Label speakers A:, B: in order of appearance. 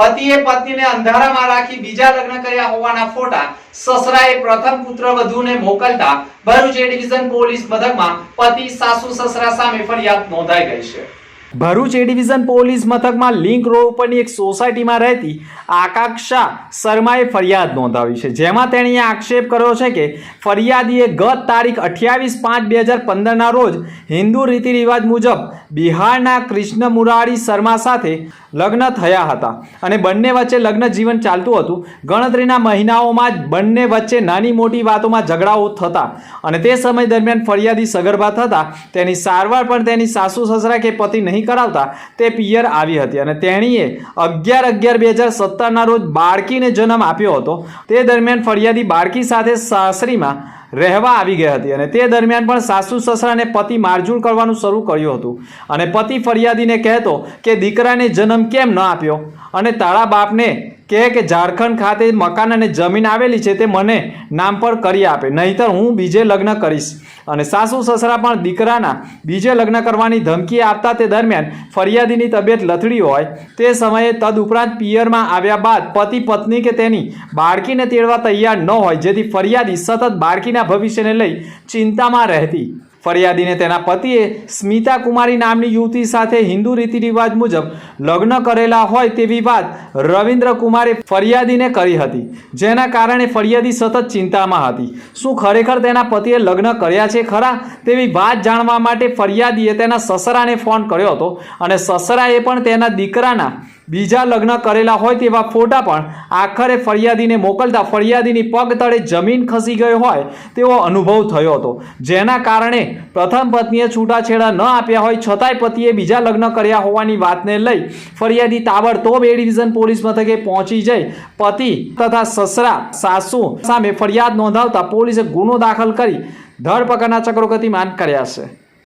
A: પતિએ પત્નીને અંધારામાં રાખી બીજા લગ્ન કર્યા હોવાના ફોટા સસરાએ પ્રથમ પુત્ર વધુને મોકલતા ભરૂચ એ ડિવિઝન પોલીસ મથકમાં પતિ, સાસુ, સસરા સામે ફરિયાદ નોંધાઈ ગઈ છે. ભરૂચ એ ડિવિઝન પોલીસ મથકમાં લિંક રોડ ઉપરની એક સોસાયટીમાં રહેતી આકાંક્ષા શર્માએ ફરિયાદ નોંધાવી છે. જેમાં તેણીએ આક્ષેપ કર્યો છે કે ફરિયાદીએ ગત તારીખ અઠ્યાવીસ પાંચ બે હજાર પંદરના રોજ હિન્દુ રીતિ રિવાજ મુજબ બિહારના કૃષ્ણ મુરારી શર્મા સાથે લગ્ન થયા હતા અને બંને વચ્ચે લગ્ન જીવન ચાલતું હતું. ગણતરીના મહિનાઓમાં જ બંને વચ્ચે નાની મોટી વાતોમાં ઝઘડાઓ થતા અને તે સમય દરમિયાન ફરિયાદી સગર્ભા થતા. તેની સારવાર પણ તેની સાસુ સસરા કે પતિ નહીં કરાવતા, તે પિયર આવી હતી અને તેણીએ અગિયાર અગિયાર બે હજાર સત્તરના રોજ બાળકીને જન્મ આપ્યો હતો. તે દરમિયાન ફરિયાદી બાળકી સાથે સાસરીમાં રહેવા આવી ગઈ હતી અને તે દરમિયાન પણ સાસુ સસરાને પતિ મારઝૂડ કરવાનું શરૂ કર્યું હતું. અને પતિ ફરિયાદીને કહેતો કે દીકરાને જન્મ કેમ ન આપ્યો? અને તારા બાપને કહે કે ઝારખંડ ખાતે મકાન અને જમીન આવેલી છે તે મને નામ પર કરી આપે, નહીતર હું બીજે લગ્ન કરીશ. અને સાસુ, સસરા પણ દીકરાના બીજે લગ્ન કરવાની ધમકી આપતા તે દરમિયાન ફરિયાદીની તબિયત લથડી હોય. તે સમયે તદઉપરાંત પિયરમાં આવ્યા બાદ પતિ, પત્ની કે તેની બાળકીને તેડવા તૈયાર ન હોય, જેથી ફરિયાદી સતત બાળકીના ભવિષ્યને લઈ ચિંતામાં રહેતી. ફરિયાદીને તેના પતિએ સ્મિતા કુમારી નામની યુવતી સાથે હિન્દુ રીતિ રિવાજ મુજબ લગ્ન કરેલા હોય તેવી વાત રવિન્દ્ર કુમારે ફરિયાદીને કરી હતી, જેના કારણે ફરિયાદી સતત ચિંતામાં હતી. શું ખરેખર તેના પતિએ લગ્ન કર્યા છે ખરા? તેવી વાત જાણવા માટે ફરિયાદીએ તેના સસરાને ફોન કર્યો હતો અને સસરાએ પણ તેના દીકરાના બીજા લગ્ન કરેલા હોય તેવા ફોટા પણ આખરે ફરિયાદીને મોકલતા ફરિયાદીની પગ તળે જમીન ખસી ગઈ હોય તેવો અનુભવ થયો હતો. જેના કારણે પ્રથમ પત્નીએ છૂટાછેડા ન આપ્યા હોય છતાંય પતિએ બીજા લગ્ન કર્યા હોવાની વાતને લઈ ફરિયાદી તાબડતોબ એ ડિવિઝન પોલીસ મથકે પહોંચી જઈ પતિ તથા સસરા, સાસુ સામે ફરિયાદ નોંધાવતા પોલીસે ગુનો દાખલ કરી ધરપકડના ચક્રો ગતિમાન કર્યા છે.